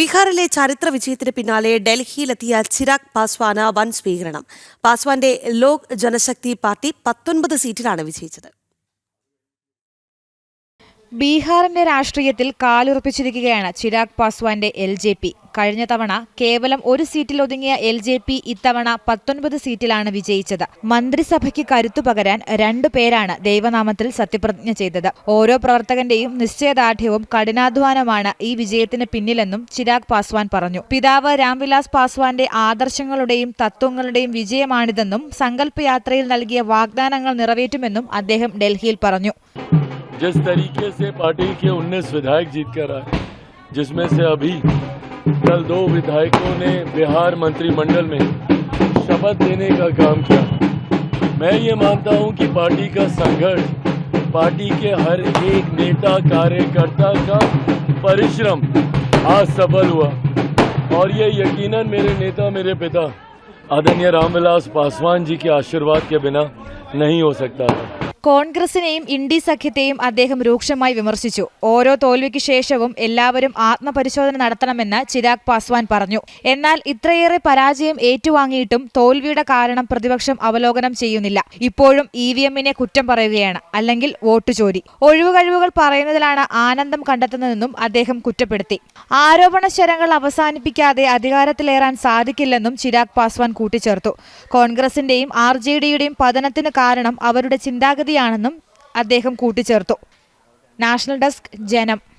ബീഹാറിലെ ചരിത്ര വിജയത്തിന് പിന്നാലെ ഡൽഹിയിലെത്തിയ ചിരാഗ് പാസ്വാന് വൻ സ്വീകരണം. പാസ്വാന്റെ ലോക് ജനശക്തി പാർട്ടി പത്തൊൻപത് സീറ്റിലാണ് വിജയിച്ചത്. ബീഹാറിന്റെ രാഷ്ട്രീയത്തിൽ കാലുറപ്പിച്ചിരിക്കുകയാണ് ചിരാഗ് പാസ്വാന്റെ എൽ ജെ പി. കഴിഞ്ഞ തവണ കേവലം ഒരു സീറ്റിൽ ഒതുങ്ങിയ എൽ ജെ പി ഇത്തവണ പത്തൊൻപത് സീറ്റിലാണ് വിജയിച്ചത്. മന്ത്രിസഭയ്ക്ക് കരുത്തു പകരാൻ രണ്ടു പേരാണ് ദൈവനാമത്തിൽ സത്യപ്രതിജ്ഞ ചെയ്തത്. ഓരോ പ്രവർത്തകന്റെയും നിശ്ചയദാർഢ്യവും കഠിനാധ്വാനമാണ് ഈ വിജയത്തിന് പിന്നിലെന്നും ചിരാഗ് പാസ്വാൻ പറഞ്ഞു. പിതാവ് രാംവിലാസ് പാസ്വാന്റെ ആദർശങ്ങളുടെയും തത്വങ്ങളുടെയും വിജയമാണിതെന്നും സങ്കല്പയാത്രയിൽ നൽകിയ വാഗ്ദാനങ്ങൾ നിറവേറ്റുമെന്നും അദ്ദേഹം ഡൽഹിയിൽ പറഞ്ഞു. जिस तरीके से पार्टी के 19 विधायक जीत कर आए, जिसमें से अभी कल दो विधायकों ने बिहार मंत्रिमंडल में शपथ देने का काम किया। मैं ये मानता हूँ कि पार्टी का संघर्ष, पार्टी के हर एक नेता कार्यकर्ता का परिश्रम आज सफल हुआ। और ये यकीनन मेरे नेता, मेरे पिता आदरणीय रामविलास पासवान जी के आशीर्वाद के बिना नहीं हो सकता था। കോൺഗ്രസിനെയും ഇൻഡി സഖ്യത്തെയും അദ്ദേഹം രൂക്ഷമായി വിമർശിച്ചു. ഓരോ തോൽവിക്ക് ശേഷവും എല്ലാവരും ആത്മപരിശോധന നടത്തണമെന്ന് ചിരാഗ് പാസ്വാൻ പറഞ്ഞു. എന്നാൽ ഇത്രയേറെ പരാജയം ഏറ്റുവാങ്ങിയിട്ടും തോൽവിയുടെ കാരണം പ്രതിപക്ഷം അവലോകനം ചെയ്യുന്നില്ല. ഇപ്പോഴും ഇ വി എമ്മിനെ കുറ്റം പറയുകയാണ്. അല്ലെങ്കിൽ വോട്ട് ചോരി. ഒഴിവുകഴിവുകൾ പറയുന്നതിലാണ് ആനന്ദം കണ്ടെത്തുന്നതെന്നും അദ്ദേഹം കുറ്റപ്പെടുത്തി. ആരോപണ ശരങ്ങൾ അവസാനിപ്പിക്കാതെ അധികാരത്തിലേറാൻ സാധിക്കില്ലെന്നും ചിരാഗ് പാസ്വാൻ കൂട്ടിച്ചേർത്തു. കോൺഗ്രസിന്റെയും ആർ ജെ ഡിയുടെയും പതനത്തിന് കാരണം അവരുടെ ചിന്താഗതിയാണെന്നും അദ്ദേഹം കൂട്ടിച്ചേർത്തു. നാഷണൽ ഡെസ്ക് ജനം.